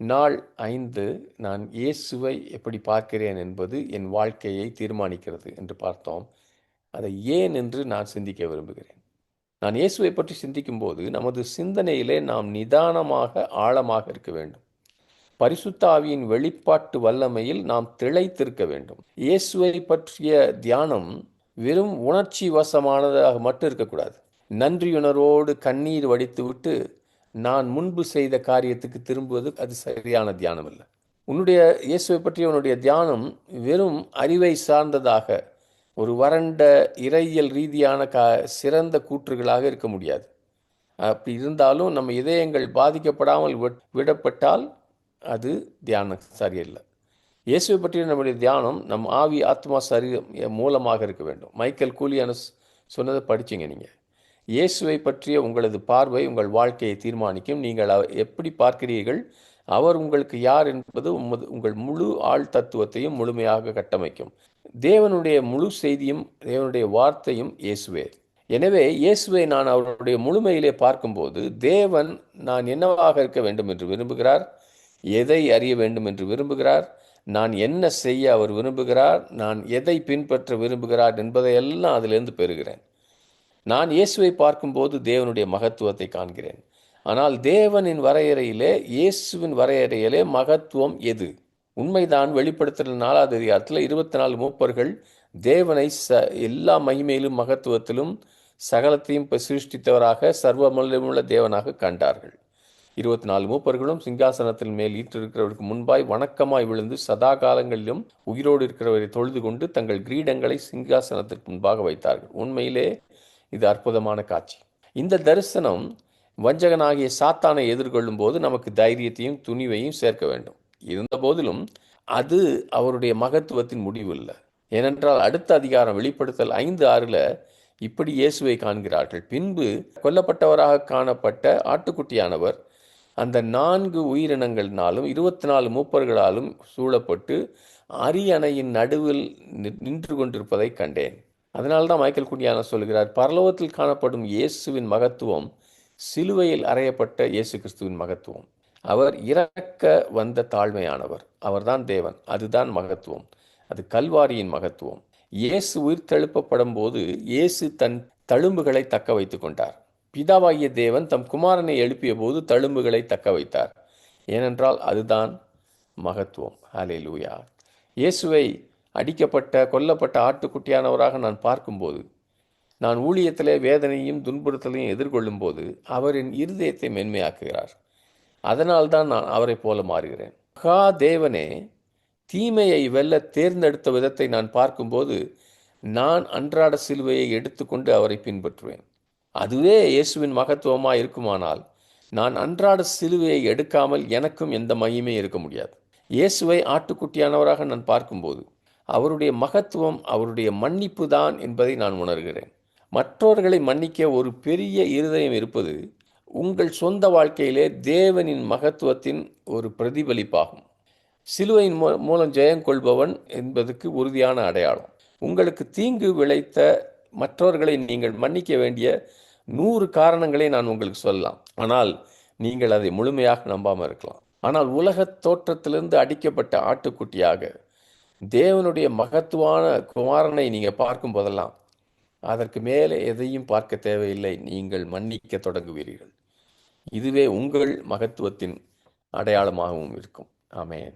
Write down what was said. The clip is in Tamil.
நாள் ஐந்து நான் இயேசுவை எப்படி பார்க்கிறேன் என்பது என் வாழ்க்கையை தீர்மானிக்கிறது என்று பார்த்தோம். அதை ஏன் என்று நான் சிந்திக்க விரும்புகிறேன். நான் இயேசுவை பற்றி சிந்திக்கும்போது நமது சிந்தனையிலே நாம் நிதானமாக ஆழமாக இருக்க வேண்டும். பரிசுத்தாவியின் வெளிப்பாட்டு வல்லமையில் நாம் திளைத்திருக்க வேண்டும். இயேசுவை பற்றிய தியானம் வெறும் உணர்ச்சி வசமானதாக மட்டும் இருக்கக்கூடாது. நன்றியுணர்வோடு கண்ணீர் வடித்துவிட்டு நான் முன்பு செய்த காரியத்துக்கு திரும்புவது அது சரியான தியானம் இல்லை உன்னுடைய இயேசுவை பற்றிய உன்னுடைய தியானம் வெறும் அறிவை சார்ந்ததாக ஒரு வறண்ட இறையியல் ரீதியான க சிறந்த கூற்றுகளாக இருக்க முடியாது. அப்படி இருந்தாலும் நம்ம இதயங்கள் பாதிக்கப்படாமல் விடப்பட்டால் அது தியானம் சரியில்லை. இயேசுவை பற்றிய நம்முடைய தியானம் நம் ஆவி ஆத்மா சரீரம் மூலமாக இருக்க வேண்டும். மைக்கேல் கூலியான சொன்னதை படிச்சிங்க நீங்கள் இயேசுவை பற்றிய உங்களது பார்வை உங்கள் வாழ்க்கையை தீர்மானிக்கும். நீங்கள் எப்படி பார்க்கிறீர்கள்? அவர் உங்களுக்கு யார் என்பது உங்கள் முழு ஆள் தத்துவத்தையும் முழுமையாக கட்டமைக்கும். தேவனுடைய முழு செய்தியும் தேவனுடைய வார்த்தையும் இயேசுவே. எனவே இயேசுவை நான் அவருடைய முழுமையிலே பார்க்கும்போது தேவன் நான் என்னவாக இருக்க வேண்டும் என்று விரும்புகிறார்? எதை அறிய வேண்டும் என்று விரும்புகிறார்? நான் என்ன செய்ய அவர் விரும்புகிறார்? நான் எதை பின்பற்ற விரும்புகிறார் என்பதையெல்லாம் அதிலிருந்து பெறுகிறேன். நான் இயேசுவை பார்க்கும்போது தேவனுடைய மகத்துவத்தை காண்கிறேன். ஆனால் தேவனின் வரையறையிலே இயேசுவின் வரையறையிலே மகத்துவம் எது? உண்மைதான் வெளிப்படுத்துகிற நாலாவது அதிகாரத்தில் இருபத்தி நாலு மூப்பர்கள் தேவனை ச எல்லா மகிமையிலும் மகத்துவத்திலும் சகலத்தையும் சிருஷ்டித்தவராக சர்வமல்லமுள்ள தேவனாக கண்டார்கள். இருபத்தி நாலு மூப்பர்களும் சிங்காசனத்தின் மேல் ஈற்றிருக்கிறவருக்கு முன்பாய் வணக்கமாய் விழுந்து சதா காலங்களிலும் உயிரோடு இருக்கிறவரை தொழுது கொண்டு தங்கள் கிரீடங்களை சிங்காசனத்திற்கு முன்பாக வைத்தார்கள். உண்மையிலே இது அற்புதமான காட்சி. இந்த தரிசனம் வஞ்சகனாகிய சாத்தானை எதிர்கொள்ளும் போது நமக்கு தைரியத்தையும் துணிவையும் சேர்க்க வேண்டும். இருந்த போதிலும் அது அவருடைய மகத்துவத்தின் முடிவு இல்லை ஏனென்றால் அடுத்த அதிகாரம் வெளிப்படுத்தல் ஐந்து ஆறில் இப்படி இயேசுவை காண்கிறார்கள். பின்பு கொல்லப்பட்டவராக காணப்பட்ட ஆட்டுக்குட்டியானவர் அந்த நான்கு உயிரினங்களினாலும் இருபத்தி நாலு மூப்பர்களாலும் சூழப்பட்டு அரியணையின் நடுவில் நின்று கொண்டிருப்பதை கண்டேன். அதனால்தான் மைக்கேல் குடியான சொல்கிறார் பரலோகத்தில் காணப்படும் இயேசுவின் மகத்துவம் சிலுவையில் அறையப்பட்ட இயேசு கிறிஸ்துவின் மகத்துவம். அவர் இறக்க வந்த தாழ்மையானவர். அவர்தான் தேவன். அதுதான் மகத்துவம். அது கல்வாரியின் மகத்துவம். இயேசு உயிர் தெழுப்பப்படும் போது இயேசு தன் தழும்புகளை தக்க வைத்து கொண்டார். பிதாவாகிய தேவன் தம் குமாரனை எழுப்பிய போது தழும்புகளை தக்க வைத்தார். ஏனென்றால் அதுதான் மகத்துவம். ஹலே லூயா இயேசுவை அடிக்கப்பட்ட கொல்லப்பட்ட ஆட்டுக்குட்டியானவராக நான் பார்க்கும்போது நான் ஊழியத்திலே வேதனையும் துன்புறுத்தலையும் எதிர்கொள்ளும் போது அவரின் இருதயத்தை மென்மையாக்குகிறார். அதனால்தான் நான் அவரை போல மாறுகிறேன். மகா தேவனே தீமையை வெல்ல தேர்ந்தெடுத்த விதத்தை நான் பார்க்கும்போது நான் அன்றாட சிலுவையை எடுத்துக்கொண்டு அவரை பின்பற்றுவேன். அதுவே இயேசுவின் மகத்துவமாக இருக்குமானால் நான் அன்றாட சிலுவையை எடுக்காமல் எனக்கும் எந்த மையமே இருக்க முடியாது. இயேசுவை ஆட்டுக்குட்டியானவராக நான் பார்க்கும்போது அவருடைய மகத்துவம் அவருடைய மன்னிப்பு தான் என்பதை நான் உணர்கிறேன். மற்றவர்களை மன்னிக்க ஒரு பெரிய இருதயம் இருப்பது உங்கள் சொந்த வாழ்க்கையிலே தேவனின் மகத்துவத்தின் ஒரு பிரதிபலிப்பாகும். சிலுவையின் மூலம் ஜெயம் கொள்பவன் என்பதற்கு உறுதியான அடையாளம். உங்களுக்கு தீங்கு விளைத்த மற்றவர்களை நீங்கள் மன்னிக்க வேண்டிய நூறு காரணங்களை நான் உங்களுக்கு சொல்லலாம். ஆனால் நீங்கள் அதை முழுமையாக நம்பாமல் இருக்கலாம். ஆனால் உலக தோற்றத்திலிருந்து அடிக்கப்பட்ட ஆட்டுக்குட்டியாக தேவனுடைய மகத்துவான குமாரனை நீங்கள் பார்க்கும் போதெல்லாம் அதற்கு மேலே எதையும் பார்க்க தேவையில்லை. நீங்கள் மன்னிக்க தொடங்குவீர்கள். இதுவே உங்கள் மகத்துவத்தின் அடையாளமாகவும் இருக்கும். ஆமேன்.